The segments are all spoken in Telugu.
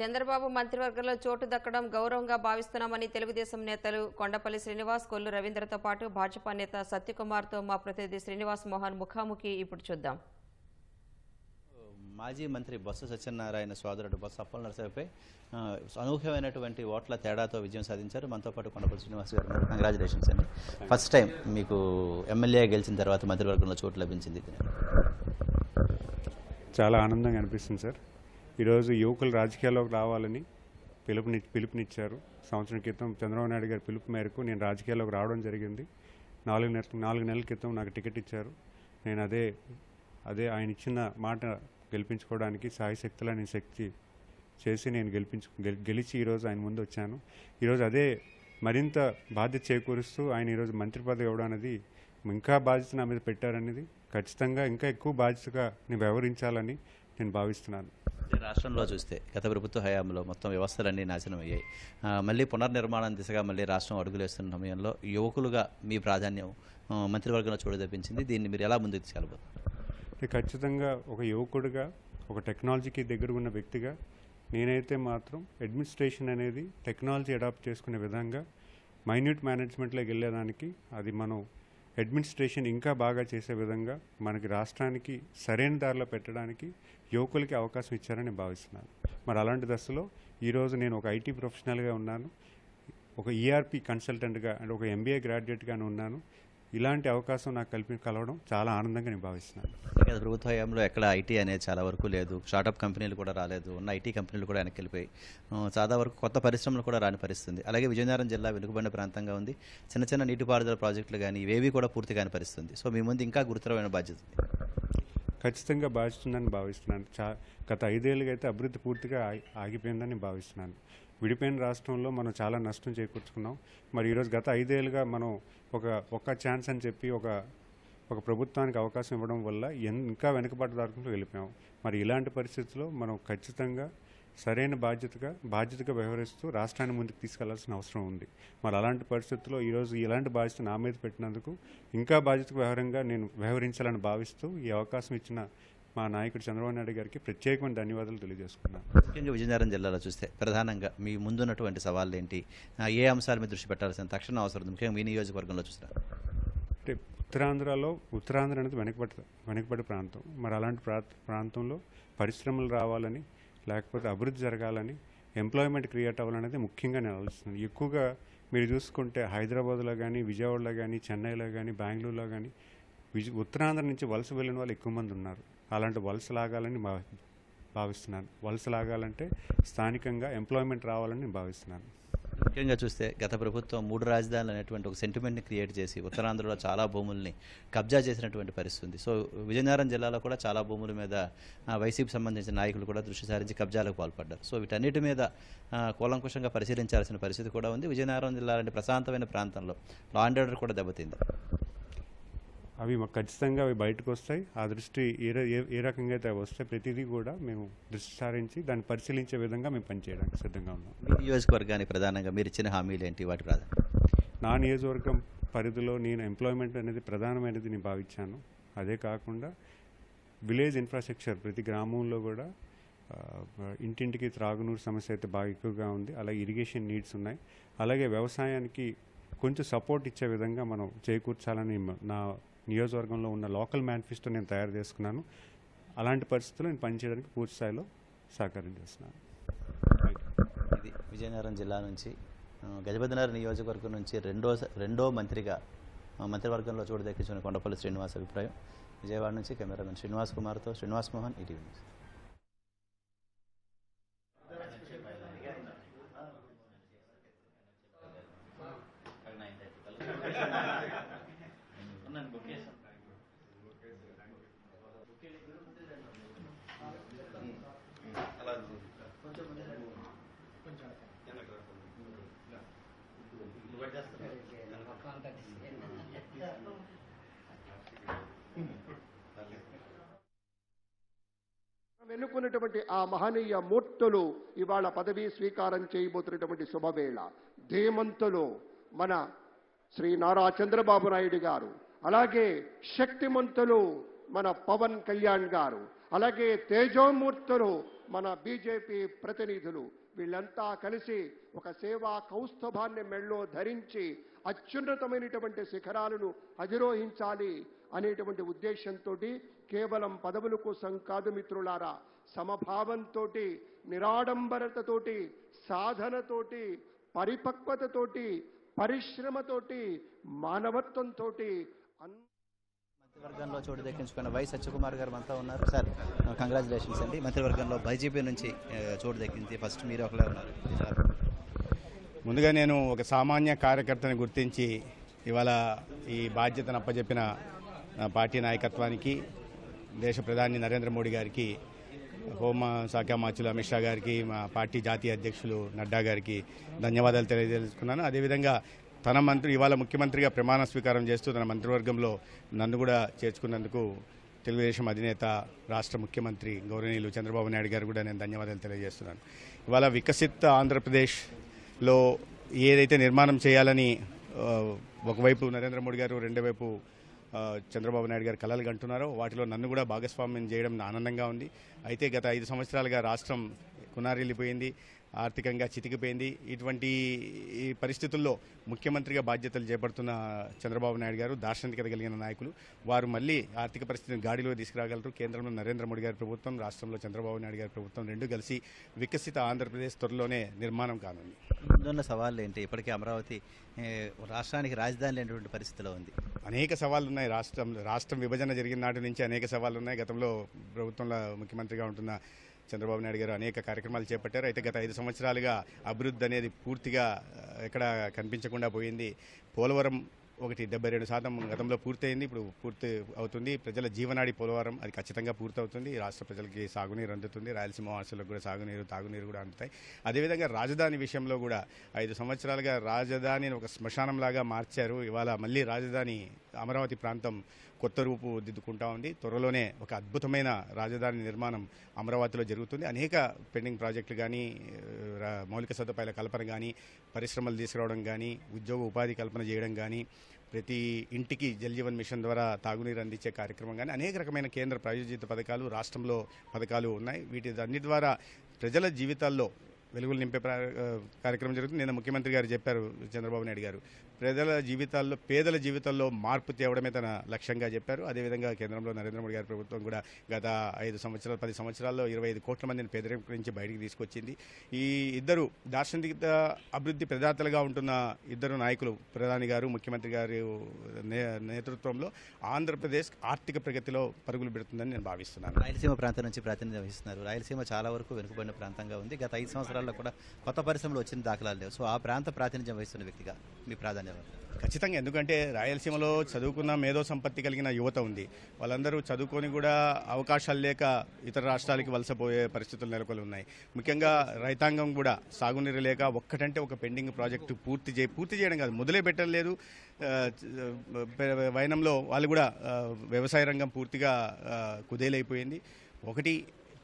చంద్రబాబు మంత్రివర్గంలో చోటు దక్కడం గౌరవంగా భావిస్తున్నామని తెలుగుదేశం నేతలు కొండపల్లి శ్రీనివాస్ కొల్లు రవీంద్రతో పాటు భాజపా నేత సత్యకుమార్తో మా ప్రతినిధి శ్రీనివాస్ మోహన్ ముఖాముఖి ఇప్పుడు చూద్దాం. మాజీ మంత్రి బొత్స సత్యనారాయణ సోదరుడు బొత్స అప్పల నరసయ్యపై ఆ, అనూహ్యమైనటువంటి ఓట్ల తేడాతో విజయం సాధించారు. మనతో పాటు కొండపల్లి శ్రీనివాస్ గారు కంగ్రాచులేషన్స్ అండి ఫస్ట్ టైం మీకు ఎమ్మెల్యే గెలిచిన తర్వాత మంత్రివర్గంలో చోటు లభించింది. చాలా ఆనందంగా అనిపిస్తుంది సార్ ఈరోజు యువకులు రాజకీయాల్లోకి రావాలని పిలుపుని పిలుపునిచ్చారు. సంవత్సరం క్రితం చంద్రబాబు నాయుడు గారి పిలుపు మేరకు నేను రాజకీయాల్లోకి రావడం జరిగింది. నాలుగు నెల నాలుగు నెలల క్రితం నాకు టికెట్ ఇచ్చారు. నేను అదే అదే ఆయన ఇచ్చిన మాట గెలిపించుకోవడానికి సాయశక్తులా నేను శక్తి చేసి నేను గెలిపించు గెలిచి ఈరోజు ఆయన ముందు వచ్చాను. ఈరోజు అదే మరింత బాధ్యత చేకూరుస్తూ ఆయన ఈరోజు మంత్రి పదవి ఇవ్వడం అనేది ఇంకా బాధ్యత నా మీద పెట్టారనేది ఖచ్చితంగా ఇంకా ఎక్కువ బాధ్యతగా నేను వ్యవహరించాలని నేను భావిస్తున్నాను. రాష్ట్రంలో చూస్తే గత ప్రభుత్వ హయాంలో మొత్తం వ్యవస్థలన్నీ నాశనం అయ్యాయి. మళ్ళీ పునర్నిర్మాణం దిశగా మళ్ళీ రాష్ట్రం అడుగులేస్తున్న సమయంలో యువకులుగా మీ ప్రాధాన్యం మంత్రివర్గంలో లభించింది దీన్ని మీరు ఎలా ముందుకు తీసుకెళ్ళబోతున్నారు? ఖచ్చితంగా ఒక యువకుడిగా ఒక టెక్నాలజీకి దగ్గర ఉన్న వ్యక్తిగా నేనైతే మాత్రం అడ్మినిస్ట్రేషన్ అనేది టెక్నాలజీ అడాప్ట్ చేసుకునే విధంగా మైన్యూట్ మేనేజ్మెంట్లోకి వెళ్ళేదానికి అది మనం అడ్మినిస్ట్రేషన్ ఇంకా బాగా చేసే విధంగా మనకి రాష్ట్రానికి సరైన దారిలో పెట్టడానికి యువకులకి అవకాశం ఇచ్చారని నేను భావిస్తున్నాను. మరి అలాంటి దశలో ఈరోజు నేను ఒక ఐటీ ప్రొఫెషనల్గా ఉన్నాను. ఒక ఈఆర్పి కన్సల్టెంట్గా అండ్ ఒక ఎంబీఏ గ్రాడ్యుయేట్గాను ఉన్నాను. ఇలాంటి అవకాశం నాకు కల్పి కలవడం చాలా ఆనందంగా నేను భావిస్తున్నాను గత ప్రభుత్వ హయాంలో ఎక్కడ ఐటీ అనేది చాలా వరకు లేదు. స్టార్టప్ కంపెనీలు కూడా రాలేదు. ఉన్న ఐటీ కంపెనీలు కూడా వెనక్కి వెళ్ళిపోయి చాలా వరకు కొత్త పరిశ్రమలు కూడా రాని పరిస్థితుంది. అలాగే విజయనగరం జిల్లా వెనుకబడిన ప్రాంతంగా ఉంది. చిన్న చిన్న నీటిపారుదల ప్రాజెక్టులు కానీ ఇవేవి కూడా పూర్తి కాని పరిస్థితుంది. సో మీ ముందు ఇంకా గురుతరమైన బాధ్యత ఉంది. ఖచ్చితంగా భావిస్తుందని భావిస్తున్నాను. చా గత ఐదేళ్ళుగా అయితే అభివృద్ధి పూర్తిగా ఆగి- ఆగిపోయిందని భావిస్తున్నాను. విడిపోయిన రాష్ట్రంలో మనం చాలా నష్టం చేకూర్చుకున్నాం. మరి ఈరోజు గత ఐదేళ్ళుగా మనం ఒక ఒక్క ఛాన్స్ అని చెప్పి ఒక ఒక ప్రభుత్వానికి అవకాశం ఇవ్వడం వల్ల ఎన్- ఇంకా వెనుకబడ్డ దారుకుంటూ వెళ్ళిపోయాం. మరి ఇలాంటి పరిస్థితుల్లో మనం ఖచ్చితంగా సరైన బాధ్యతగా బాధ్యతగా వ్యవహరిస్తూ రాష్ట్రాన్ని ముందుకు తీసుకెళ్ళాల్సిన అవసరం ఉంది. మరి అలాంటి పరిస్థితుల్లో ఈరోజు ఇలాంటి బాధ్యత నా మీద పెట్టినందుకు ఇంకా బాధ్యతకు వ్యవహారంగా నేను వ్యవహరించాలని భావిస్తూ ఈ అవకాశం ఇచ్చిన మా నాయకుడు చంద్రబాబు నాయుడు గారికి ప్రత్యేకమైన ధన్యవాదాలు తెలియజేసుకున్నాను. ముఖ్యంగా విజయనగరం జిల్లాలో చూస్తే ప్రధానంగా మీ ముందున్నటువంటి సవాళ్ళు ఏంటి ఏ అంశాల మీద దృష్టి పెట్టాల్సిన తక్షణ అవసరం ముఖ్యంగా మీ నియోజకవర్గంలో చూసినారు అంటే ఉత్తరాంధ్రలో ఉత్తరాంధ్ర అనేది వెనకబడి వెనకబడి ప్రాంతం. మరి అలాంటి ప్రా ప్రాంతంలో పరిశ్రమలు రావాలని లేకపోతే అభివృద్ధి జరగాలని ఎంప్లాయ్మెంట్ క్రియేట్ అవ్వాలనేది ముఖ్యంగా నేను ఆలోచిస్తున్నాను. ఎక్కువగా మీరు చూసుకుంటే హైదరాబాద్లో కానీ విజయవాడలో కానీ చెన్నైలో కానీ బెంగళూరులో కానీ విజ ఉత్తరాంధ్ర నుంచి వలస వెళ్ళిన వాళ్ళు ఎక్కువ మంది ఉన్నారు. అలాంటి వలస లాగాలని భావిస్తున్నాను. వలస లాగాలంటే స్థానికంగా ఎంప్లాయ్మెంట్ రావాలని నేను భావిస్తున్నాను. ముఖ్యంగా చూస్తే గత ప్రభుత్వం మూడు రాజధానులు అనేటువంటి ఒక సెంటిమెంట్ని క్రియేట్ చేసి ఉత్తరాంధ్రలో చాలా భూముల్ని కబ్జా చేసినటువంటి పరిస్థితి ఉంది. సో విజయనగరం జిల్లాలో కూడా చాలా భూముల మీద వైసీపీ సంబంధించిన నాయకులు కూడా దృష్టి సారించి కబ్జాలకు పాల్పడ్డారు. సో వీటన్నిటి మీద కూలంకుషంగా పరిశీలించాల్సిన పరిస్థితి కూడా ఉంది. విజయనగరం జిల్లా లాంటి ప్రశాంతమైన ప్రాంతంలో లా అండ్ ఆర్డర్ కూడా దెబ్బతింది. అవి మాకు ఖచ్చితంగా అవి బయటకు వస్తాయి ఆ దృష్టి ఏ ఏ- రకంగా అయితే అవి వస్తాయి ప్రతిదీ కూడా మేము దృష్టి సారించి దాన్ని పరిశీలించే విధంగా మేము పనిచేయడానికి సిద్ధంగా ఉన్నాం. నియోజకవర్గానికి ప్రధానంగా మీరు ఇచ్చిన హామీలు ఏంటి? వాటి ప్రాధాన్యత నా నియోజకవర్గం పరిధిలో నేను ఎంప్లాయ్మెంట్ అనేది ప్రధానమైనది నేను భావించాను. అదే కాకుండా విలేజ్ ఇన్ఫ్రాస్ట్రక్చర్ ప్రతి గ్రామంలో కూడా ఇంటింటికి త్రాగునీరు సమస్య అయితే బాగా ఎక్కువగా ఉంది. అలాగే ఇరిగేషన్ నీడ్స్ ఉన్నాయి. అలాగే వ్యవసాయానికి కొంచెం సపోర్ట్ ఇచ్చే విధంగా మనం చేకూర్చాలని నా నియోజకవర్గంలో ఉన్న లోకల్ మేనిఫెస్టో నేను తయారు చేసుకున్నాను. అలాంటి పరిస్థితుల్లో నేను పనిచేయడానికి పూర్తి స్థాయిలో సహకారం చేస్తున్నాను. ఇది విజయనగరం జిల్లా నుంచి ఆ, గజపతినగర్ నియోజకవర్గం నుంచి రెండో రెండో మంత్రిగా మంత్రివర్గంలో చూడదక్కించిన కొండపల్లి శ్రీనివాస్ అభిప్రాయం. విజయవాడ నుంచి కెమెరామెన్ శ్రీనివాస్ కుమార్తో శ్రీనివాస్ మోహన్ ఈటీవీ న్యూస్. వెనుకున్నటువంటి ఆ మహనీయ మూర్తులు ఇవాళ పదవీ స్వీకారం చేయబోతున్నటువంటి శుభవేళ. ధీమంతులు మన శ్రీ నారా చంద్రబాబు నాయుడు గారు. అలాగే శక్తిమంతులు మన పవన్ కళ్యాణ్ గారు. అలాగే తేజోమూర్తులు మన బీజేపీ ప్రతినిధులు. వీళ్ళంతా కలిసి ఒక సేవా కౌస్తభాన్ని మెళ్ళో ధరించి అత్యున్నతమైనటువంటి శిఖరాలను అధిరోహించాలి అనేటువంటి ఉద్దేశంతో కేవలం పదవుల కోసం కాదు మిత్రులారా సమభావంతో నిరాడంబరతతోటి సాధనతోటి పరిపక్వతతోటి పరిశ్రమతోటి మానవత్వంతో మంత్రివర్గంలో చోటు దక్కించుకున్న వై సత్యకుమార్ గారు మనతో ఉన్నారు. సార్ కంగ్రాచులేషన్స్ అండి. మంత్రివర్గంలో బీజేపీ నుంచి చోటు దక్కింది. ఫస్ట్ మీరు ఒకలే ఉన్నారు. సార్. ముందుగా నేను ఒక సామాన్య కార్యకర్తని గుర్తించి ఇవాళ ఈ బాధ్యతను అప్పచెప్పిన ఆ, పార్టీ నాయకత్వానికి దేశ ప్రధాని నరేంద్ర మోడీ గారికి హోమ శాఖ మార్చులు అమిత్ షా గారికి మా పార్టీ జాతీయ అధ్యక్షులు నడ్డా గారికి ధన్యవాదాలు తెలియజేసుకున్నాను. అదేవిధంగా తన మంత్రి ఇవాళ ముఖ్యమంత్రిగా ప్రమాణ స్వీకారం చేస్తూ తన మంత్రివర్గంలో నన్ను కూడా చేర్చుకున్నందుకు తెలుగుదేశం అధినేత రాష్ట్ర ముఖ్యమంత్రి గౌరవనీయులు చంద్రబాబు నాయుడు గారు కూడా నేను ధన్యవాదాలు తెలియజేస్తున్నాను. ఇవాళ వికసిత్ ఆంధ్రప్రదేశ్లో ఏదైతే నిర్మాణం చేయాలని ఒకవైపు నరేంద్ర మోడీ గారు రెండో వైపు చంద్రబాబు నాయుడు గారు కలలు కంటున్నారో వాటిలో నన్ను కూడా భాగస్వామ్యం చేయడం ఆనందంగా ఉంది. అయితే గత ఐదు సంవత్సరాలుగా రాష్ట్రం కునారిల్లిపోయింది ఆర్థికంగా చితికిపోయింది. ఇటువంటి ఈ పరిస్థితుల్లో ముఖ్యమంత్రిగా బాధ్యతలు చేపడుతున్న చంద్రబాబు నాయుడు గారు దార్శనికత కలిగిన నాయకులు వారు మళ్ళీ ఆర్థిక పరిస్థితిని గాడిలో తీసుకురాగలరు. కేంద్రంలో నరేంద్ర మోడీ గారి ప్రభుత్వం రాష్ట్రంలో చంద్రబాబు నాయుడు గారి ప్రభుత్వం రెండు కలిసి వికసిత ఆంధ్రప్రదేశ్ త్వరలోనే నిర్మాణం కానుంది. ముందున్న సవాళ్ళు ఏంటి? ఇప్పటికే అమరావతి రాష్ట్రానికి రాజధాని లేనటువంటి పరిస్థితిలో ఉంది. అనేక సవాళ్ళు ఉన్నాయి రాష్ట్రం రాష్ట్రం విభజన జరిగిన నాటి నుంచి అనేక సవాళ్ళు ఉన్నాయి గతంలో ప్రభుత్వంలో ముఖ్యమంత్రిగా ఉంటున్న చంద్రబాబు నాయుడు గారు అనేక కార్యక్రమాలు చేపట్టారు. అయితే గత ఐదు సంవత్సరాలుగా అభివృద్ధి అనేది పూర్తిగా ఎక్కడ కనిపించకుండా పోయింది. పోలవరం ఒకటి డెబ్బై రెండు శాతం గతంలో పూర్తయింది. ఇప్పుడు పూర్తి అవుతుంది. ప్రజల జీవనాడి పోలవరం అది ఖచ్చితంగా పూర్తవుతుంది. రాష్ట్ర ప్రజలకి సాగునీరు అందుతుంది. రాయలసీమ వాసులకు కూడా సాగునీరు తాగునీరు కూడా అందుతాయి. అదేవిధంగా రాజధాని విషయంలో కూడా ఐదు సంవత్సరాలుగా రాజధానిని ఒక శ్మశానంలాగా మార్చారు. ఇవాళ మళ్ళీ రాజధాని అమరావతి ప్రాంతం కొత్త రూపు దిద్దుకుంటా ఉంది. త్వరలోనే ఒక అద్భుతమైన రాజధాని నిర్మాణం అమరావతిలో జరుగుతుంది. అనేక పెండింగ్ ప్రాజెక్టులు కానీ రా- మౌలిక సదుపాయాల కల్పన కానీ పరిశ్రమలు తీసుకురావడం కానీ ఉద్యోగ ఉపాధి కల్పన చేయడం కానీ ప్రతి ఇంటికి జల్జీవన్ మిషన్ ద్వారా తాగునీరు అందించే కార్యక్రమం కానీ అనేక రకమైన కేంద్ర ప్రాయోజిత పథకాలు రాష్ట్రంలో పథకాలు ఉన్నాయి. వీటి అన్ని ద్వారా ప్రజల జీవితాల్లో వెలుగులు నింపే కార్యక్రమం జరుగుతుంది. నిన్న ముఖ్యమంత్రి గారు చెప్పారు చంద్రబాబు నాయుడు గారు. ప్రజల జీవితాల్లో పేదల జీవితాల్లో మార్పు తేవడమే తన లక్ష్యంగా చెప్పారు. అదేవిధంగా కేంద్రంలో నరేంద్ర మోడీ గారి ప్రభుత్వం కూడా గత ఐదు సంవత్సరాలు పది సంవత్సరాల్లో ఇరవై ఐదు కోట్ల మందిని పేదరికం నుంచి బయటికి తీసుకొచ్చింది. ఈ ఇద్దరు దార్శనిక అభివృద్ధి ప్రదాతలుగా ఉంటున్న ఇద్దరు నాయకులు ప్రధాని గారు ముఖ్యమంత్రి గారు నే- నేతృత్వంలో ఆంధ్రప్రదేశ్ ఆర్థిక ప్రగతిలో పరుగులు పెడుతుందని నేను భావిస్తున్నాను. రాయలసీమ ప్రాంతం నుంచి ప్రాతినిధ్యం వహిస్తున్నారు. రాయలసీమ చాలా వరకు వెనుకబడిన ప్రాంతంగా ఉంది. గత ఐదు సంవత్సరాల్లో కూడా కొత్త పరిశ్రమలు వచ్చిన దాఖలాలు లేవు. సో ఆ ప్రాంత ప్రాతినిధ్యం వహిస్తున్న వ్యక్తిగా మీ ప్రాధాన్యత? ఖచ్చితంగా ఎందుకంటే రాయలసీమలో చదువుకున్న మేధో సంపత్తి కలిగిన యువత ఉంది. వాళ్ళందరూ చదువుకొని కూడా అవకాశాలు లేక ఇతర రాష్ట్రాలకి వలసపోయే పరిస్థితులు నెలకొని ఉన్నాయి. ముఖ్యంగా రైతాంగం కూడా సాగునీరు లేక ఒక్కటంటే ఒక పెండింగ్ ప్రాజెక్టు పూర్తి చే పూర్తి చేయడం కాదు. మొదలే పెట్టలేదు ఆ, వైనంలో వాళ్ళు కూడా వ్యవసాయ రంగం పూర్తిగా కుదేలైపోయింది. ఒకటి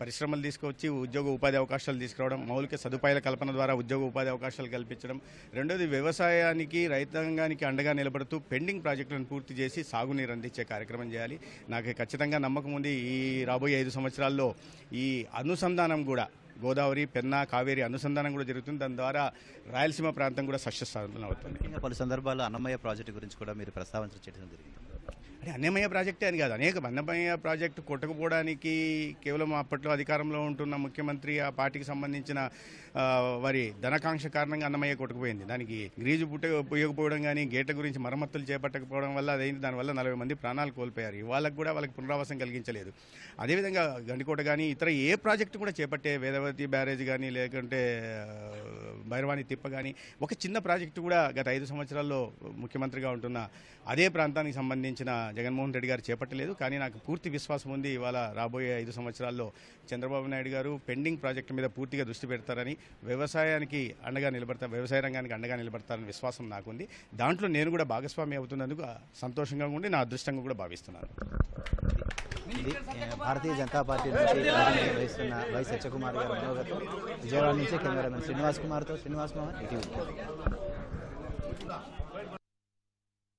పరిశ్రమలు తీసుకొచ్చి ఉద్యోగ ఉపాధి అవకాశాలు తీసుకురావడం మౌలిక సదుపాయాల కల్పన ద్వారా ఉద్యోగ ఉపాధి అవకాశాలు కల్పించడం రెండోది వ్యవసాయానికి రైతాంగానికి అండగా నిలబడుతూ పెండింగ్ ప్రాజెక్టులను పూర్తి చేసి సాగునీరు అందించే కార్యక్రమం చేయాలి. నాకు ఖచ్చితంగా నమ్మకం ఉంది ఈ రాబోయే ఐదు సంవత్సరాల్లో ఈ అనుసంధానం కూడా గోదావరి పెన్నా కావేరి అనుసంధానం కూడా జరుగుతుంది. దాని ద్వారా రాయలసీమ ప్రాంతం కూడా సస్యస్థానం అవుతుంది. పలు సందర్భాల్లో అన్నమయ్య ప్రాజెక్టు గురించి కూడా మీరు ప్రస్తావించడం జరిగింది. అంటే అన్నమయ్య ప్రాజెక్టే అని కాదు. అనేక అన్నమయ్య ప్రాజెక్టు కొట్టకపోవడానికి కేవలం అప్పట్లో అధికారంలో ఉంటున్న ముఖ్యమంత్రి ఆ పార్టీకి సంబంధించిన వారి ధనకాంక్ష కారణంగా అన్నమయ్య కొట్టుకుపోయింది. దానికి గ్రీజు పుట్ట పోయకపోవడం కానీ గేట్ల గురించి మరమ్మతులు చేపట్టకపోవడం వల్ల అదైంది దానివల్ల నలభై మంది ప్రాణాలు కోల్పోయారు. వాళ్ళకు కూడా వాళ్ళకి పునరావాసం కలిగించలేదు. అదేవిధంగా గండికోట కానీ ఇతర ఏ ప్రాజెక్టు కూడా చేపట్టే వేదవతి బ్యారేజ్ కానీ లేకుంటే భైరవాణి తిప్ప కానీ ఒక చిన్న ప్రాజెక్టు కూడా గత ఐదు సంవత్సరాల్లో ముఖ్యమంత్రిగా ఉంటున్న అదే ప్రాంతానికి సంబంధించిన జగన్మోహన్ రెడ్డి గారు చేపట్టలేదు కానీ నాకు పూర్తి విశ్వాసం ఉంది ఇవాళ రాబోయే ఐదు సంవత్సరాల్లో చంద్రబాబు నాయుడు గారు పెండింగ్ ప్రాజెక్టు మీద పూర్తిగా దృష్టి పెడతారని వ్యవసాయానికి అండగా నిలబడతారు వ్యవసాయ రంగానికి అండగా నిలబడతారని విశ్వాసం నాకుంది. దాంట్లో నేను కూడా భాగస్వామి అవుతున్నందుకు సంతోషంగా ఉండి నా అదృష్టంగా కూడా భావిస్తున్నాను. ఇది భారతీయ జనతా పార్టీ నుంచి వహిస్తున్న వై సత్యకుమార్ గారు మనోగతం విజయవాడ నుంచి కెమెరామెన్ శ్రీనివాస్ కుమార్తో శ్రీనివాస్ మోహన్ ఇటీవల.